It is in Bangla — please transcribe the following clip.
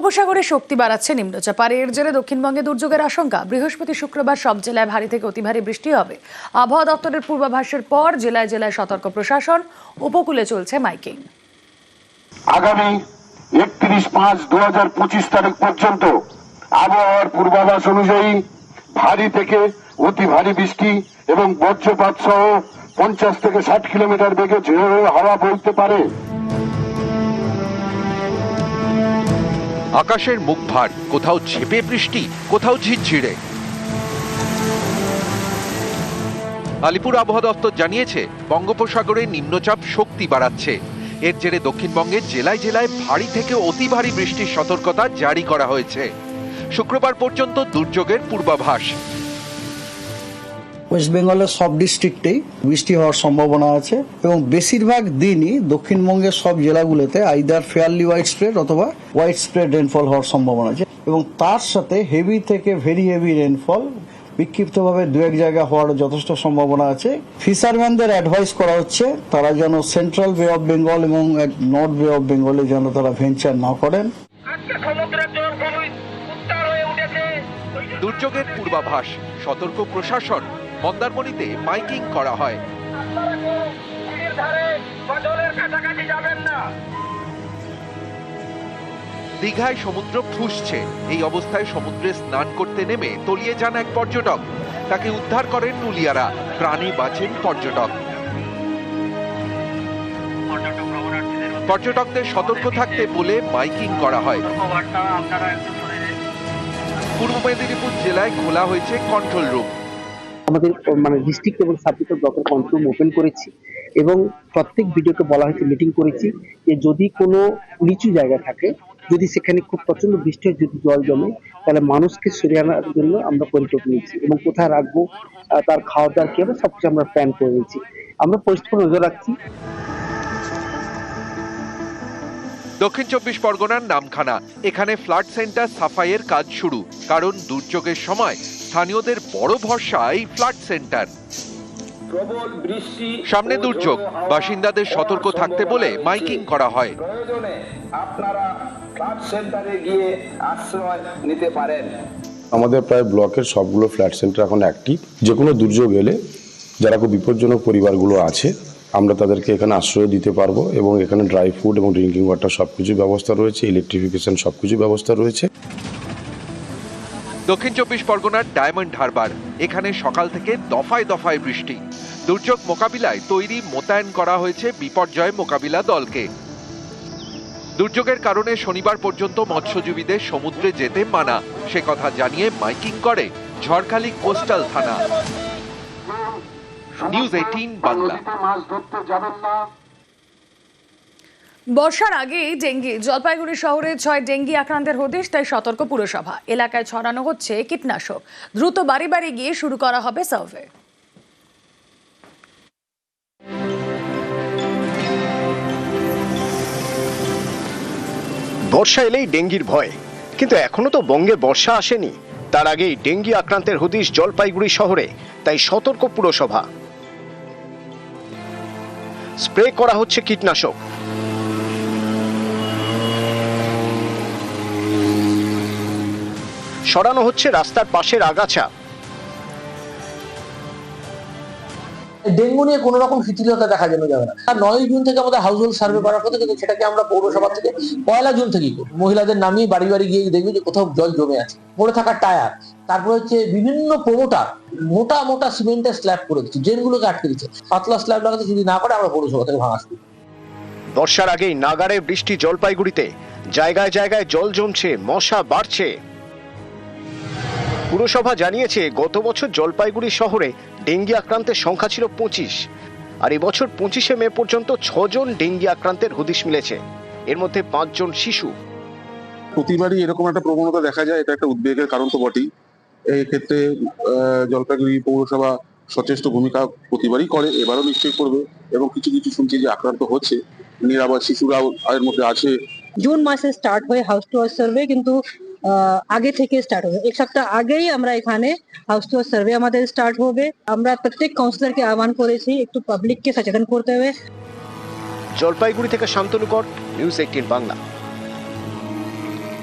উপসাগরে শক্তি বাড়াচ্ছে নিম্নচাপ, আর এর জেরে দক্ষিণবঙ্গে দুর্যোগের আশঙ্কা। বৃহস্পতি শুক্রবার সব জেলায় ভারী থেকে অতি ভারী বৃষ্টি হবে। আবহাওয়া দপ্তরের পূর্বাভাসের পর জেলায় জেলায় সতর্ক প্রশাসন, উপকূলে চলছে মাইকিং। আগামী একত্রিশ পাঁচ দু হাজার পঁচিশ তারিখ পর্যন্ত আবহাওয়ার পূর্বাভাস অনুযায়ী ভারী থেকে অতি ভারী বৃষ্টি এবং বজ্রপাত সহ পঞ্চাশ থেকে ষাট কিলোমিটার বেগে ঝড়ো হাওয়া বইতে পারে। আকাশের মুখ ভার, কোথাও ঝেপে বৃষ্টি, কোথাও ঝিরঝিরে। আলিপুর আবহাওয়া দপ্তর জানিয়েছে, বঙ্গোপসাগরে নিম্নচাপ শক্তি বাড়াচ্ছে। এর জেরে দক্ষিণবঙ্গের জেলায় জেলায় ভারী থেকে অতি ভারী বৃষ্টির সতর্কতা জারি করা হয়েছে। শুক্রবার পর্যন্ত দুর্যোগের পূর্বাভাস। ওয়েস্ট বেঙ্গলের সব ডিস্ট্রিক্টেই বৃষ্টি হওয়ার সম্ভাবনা আছে এবং বেশিরভাগ দিনই দক্ষিণবঙ্গের সব জেলাগুলোতে আইদার ফেয়ারলি হোয়াইট স্প্রেড অথবা হোয়াইট স্প্রেড রেনফল হওয়ার সম্ভাবনা আছে এবং তার সাথে হেভি থেকে ভেরি হেভি রেনফল বিক্ষিপ্তভাবে দু এক জায়গায় হওয়ার যথেষ্ট সম্ভাবনা আছে। ফিশারম্যানদের অ্যাডভাইস করা হচ্ছে তারা যেন সেন্ট্রাল বে অফ বেঙ্গল এবং নর্থ বে অফ বেঙ্গলে যেন তারা ভেঞ্চার না করেন। হয়ে দুর্যোগের পূর্বাভাস সতর্ক প্রশাসন মন্দারমণিতে মাইকিং করা হয়। দীঘায় সমুদ্র ফুসছে। এই অবস্থায় সমুদ্রে স্নান করতে নেমে তলিয়ে যান এক পর্যটক। তাকে উদ্ধার করেন নুলিয়ারা। প্রাণে বাঁচেন পর্যটক। পর্যটক পর্যটকদের সতর্ক থাকতে বলে মাইকিং করা হয়। পূর্ব মেদিনীপুর জেলায় খোলা হয়েছে কন্ট্রোল রুম আমাদের মানে ডিস্ট্রিক্ট এবং সাব ডিস্ট্রিক্ট ব্লকের কন্ট্রোল ওপেন করেছি এবং প্রত্যেক ভিডিওকে বলা হয়েছে মিটিং করেছি যে যদি কোনো নিচু জায়গা থাকে, যদি সেখানে খুব প্রচণ্ড বৃষ্টি যদি জল জমে, তাহলে মানুষকে সরিয়ে আনার জন্য আমরা পরিকল্পনা নিয়েছি এবং কোথায় রাখব তার খাওয়া দাওয়ার কি হবে, সবকিছু আমরা প্ল্যান করে নিয়েছি। আমরা পরিস্থিতি নজর রাখছি। দক্ষিণ চব্বিশ পরগনার নামখানা। এখানে ফ্লাড সেন্টার সাফাইয়ের কাজ শুরু। কারণ দুর্যোগের সময় স্থানীয়দের বড় ভরসা এই ফ্লাড সেন্টার। সামনে দুর্যোগ বাসিন্দাদের সতর্ক থাকতে বলে মাইকিং করা হয়। প্রয়োজনে আপনারা ফ্লাড সেন্টারে গিয়ে আশ্রয় নিতে পারেন। আমাদের প্রায় ব্লকের সবগুলো ফ্ল্যাট সেন্টার এখন অ্যাক্টিভ যে কোনো দুর্যোগ এলে যারা খুব বিপজ্জনক পরিবারগুলো আছে আমরা তাদেরকে এখানে আশ্রয় দিতে পারব এবং এখানে ড্রাই ফুড এবং ড্রিঙ্কিং ওয়াটার সব কিছু ব্যবস্থা রয়েছে ইলেকট্রিফিকেশন সব কিছু ব্যবস্থা রয়েছে। দক্ষিণ চব্বিশ পরগনার ডায়মন্ড হারবার। এখানে সকাল থেকে দফায় দফায় বৃষ্টি। দুর্যোগ মোকাবিলায় তৈরি মোতায়েন করা হয়েছে বিপর্যয় মোকাবিলা দলকে। দুর্যোগের কারণে শনিবার পর্যন্ত মৎস্যজীবীদের সমুদ্রে যেতে মানা। সে কথা জানিয়ে মাইকিং করে ঝড়খালি কোস্টাল থানা। News eighteen Bangla. মাছ ধরতে যাবেন না। বর্ষার আগেই ডেঙ্গি। জলপাইগুড়ি শহরে ছয় ডেঙ্গি আক্রান্তের হদিশ, তাই সতর্ক পুরসভা। এলাকায় ছড়ানো হচ্ছে কীটনাশক। দ্রুত বাড়ি বাড়ি গিয়ে শুরু করা হবে সার্ভে। বর্ষা এলেই ডেঙ্গির ভয়। কিন্তু এখনও তো বঙ্গে বর্ষা আসেনি। তার আগেই ডেঙ্গি আক্রান্তের হদিশ জলপাইগুড়ি শহরে, তাই সতর্ক পুরসভা। স্প্রে করা হচ্ছে কীটনাশক। সরানো হচ্ছে রাস্তার পাশের আগাছা। ডেঙ্গু নিয়ে কোনো রকম শিথিলতা দেখা যেন যাবে না। আর নয় জুন থেকে আমাদের হাউস হোল্ড সার্ভে করার কথা কিন্তু সেটাকে আমরা পৌরসভা থেকে পয়লা জুন থেকেই করি মহিলাদের নামিয়ে বাড়ি বাড়ি গিয়ে দেখবে যে কোথাও জল জমে আছে। পড়ে থাকা টায়ার তারপরে হচ্ছে বিভিন্ন প্রমোটার মোটা মোটা সিমেন্টের স্ল্যাব করে দিচ্ছে ড্রেনগুলোকে আটকে দিচ্ছে। পাতলা স্ল্যাব লাগাতে যদি না করে আমরা পৌরসভা থেকে ভাঙা শুরু বর্ষার আগেই নাগারে বৃষ্টি জলপাইগুড়িতে। জায়গায় জায়গায় জল জমছে মশা বাড়ছে। পুরসভা জানিয়েছে গত বছর জলপাইগুড়ি শহরে ডেঙ্গি আক্রান্তের সংখ্যা ছিল পঁচিশ। আর এবছর পঁচিশে মে পর্যন্ত ছজন ডেঙ্গি আক্রান্তের হদিশ মিলেছে। এর মধ্যে পাঁচজন শিশু। প্রতিবারই এরকম একটা প্রবণতা দেখা যায় এটা একটা উদ্বেগের কারণ তো বটেই। এই ক্ষেত্রে আহ, জলপাইগুড়ি পৌরসভা সচেষ্ট ভূমিকা প্রতিবারই করে এবারও নিশ্চয়ই করবে। এবং কিছু কিছু শুনছি যে আক্রান্ত হচ্ছে। নিরাপদ শিশুরাও এর মধ্যে আছে। জুন মাসে স্টার্ট হয় হাউস টু হাউস সার্ভে কিন্তু আগে থেকে স্টার্ট হবে। এক সপ্তাহ আগেই আমরা এখানে হাউস টু সার্ভে আমাদের স্টার্ট হবে। আমরা প্রত্যেক কাউন্সিলরকে আহ্বান করেছি, একটু পাবলিককে সচেতন করতে হবে। জলপাইগুড়ি থেকে শান্তনু কর নিউজ এইটিন বাংলা।